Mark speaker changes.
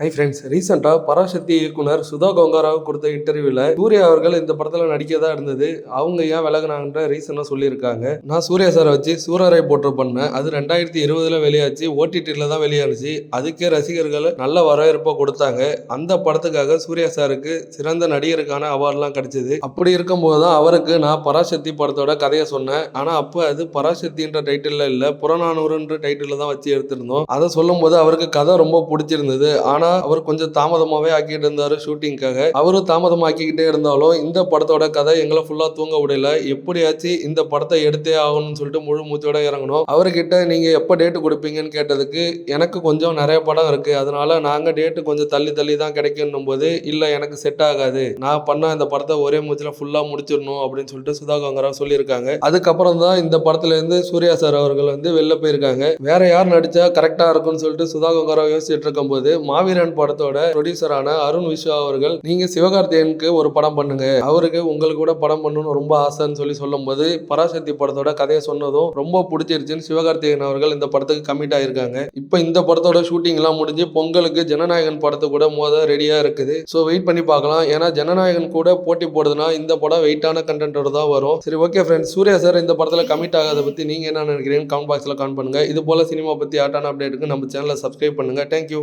Speaker 1: Hi friends ரீசெண்டாக பராசக்தி இயக்குனர் சுதா கங்காராவு கொடுத்த இன்டர்வியூவில் சூர்யா அவர்கள் இந்த படத்தில் நடிக்கதா இருந்தது. அவங்க ஏன் விலகினாங்கன்ற ரீசனாக சொல்லியிருக்காங்க. நான் சூர்யா சாரை வச்சு சூரரை போட்டு பண்ணேன். அது ரெண்டாயிரத்தி இருபதில் வெளியாச்சு. ஓடிடியில் தான் வெளியானுச்சு. அதுக்கே ரசிகர்கள் நல்ல வரவேற்பை கொடுத்தாங்க. அந்த படத்துக்காக சூர்யா சாருக்கு சிறந்த நடிகருக்கான அவார்ட்லாம் கிடைச்சது. அப்படி இருக்கும்போது தான் அவருக்கு நான் பராசக்தி படத்தோட கதையை சொன்னேன். ஆனால் அப்போ அது பராசக்தின்ற டைட்டிலில் இல்லை புறநானூறுன்ற டைட்டிலில் தான் வச்சு எடுத்திருந்தோம். அதை சொல்லும்போது அவருக்கு கதை ரொம்ப பிடிச்சிருந்தது. ஆனால் அவர் கொஞ்சம் தாமதமாகவே ஆக்கிட்டு இருந்தார் ஷூட்டிங்காக அவரும் தாமதமாக்கிக்கிட்டே இருந்தாலும் இந்த படத்தோட கதை எங்களை ஃபுல்லாக தூங்க விடல. எப்படியாச்சும் இந்த படத்தை எடுத்தே ஆகணும்னு சொல்லிட்டு முழு மூச்சோட இறங்கணும் அவர்கிட்ட நீங்கள் எப்போ டேட்டு கொடுப்பீங்கன்னு கேட்டதுக்கு எனக்கு கொஞ்சம் நிறைய படம் இருக்குது அதனால நாங்கள் டேட்டு கொஞ்சம் தள்ளி தள்ளி தான் கிடைக்கணும் போது இல்லை எனக்கு செட் ஆகாது. நான் பண்ண இந்த படத்தை ஒரே மூச்சில் ஃபுல்லாக முடிச்சிடணும் அப்படின்னு சொல்லிட்டு சுதா கங்கரா சொல்லியிருக்காங்க. அதுக்கப்புறம் தான் இந்த படத்துலேருந்து சூர்யா சார் அவர்கள் வந்து வெளில போயிருக்காங்க. வேற யார் நடிச்சா கரெக்டாக இருக்கும்னு சொல்லிட்டு சுதா கங்கரா யோசிச்சுட்டு இருக்கும்போது மாவீரன் படத்தோட ப்ரொடியூசரான அருண் விஸ்வா அவர்கள் நீங்க சிவகார்த்தியனுக்கு ஒரு படம் பண்ணுங்க. அவருக்கு உங்களுக்கு கூட படம் பண்ணணும்னு ரொம்ப ஆசைன்னு சொல்லி சொல்லும்போது பராசக்தி படத்தோட கதையை சொன்னதும் ரொம்ப பிடிச்சிருச்சுன்னு சிவகார்த்திகேயன் அவர்கள் இந்த படத்துக்கு கமிட் ஆயிருக்காங்க. இப்போ இந்த படத்தோட ஷூட்டிங் எல்லாம் முடிஞ்சு பொங்கலுக்கு ஜனநாயகன் படத்தை கூட மோத ரெடியா இருக்குது. ஸோ வெயிட் பண்ணி பார்க்கலாம். ஏன்னா ஜனநாயகன் கூட போட்டி போடுதுன்னா இந்த படம் வெயிட்டான கண்டென்ட்டோட தான் வரும். சரி ஓகே ஃப்ரெண்ட்ஸ் சூர்யா சார் இந்த படத்தில் கமிட் ஆகாத பற்றி நீங்கள் என்ன நினைக்கிறீங்கன்னு கமெண்ட் பாக்ஸில் கமெண்ட் பண்ணுங்க. இது போல சினிமா பற்றி ஆட்டான அப்டேட்டுக்கு நம்ம சேனலை சப்ஸ்கிரைப் பண்ணுங்க. தேங்க்யூ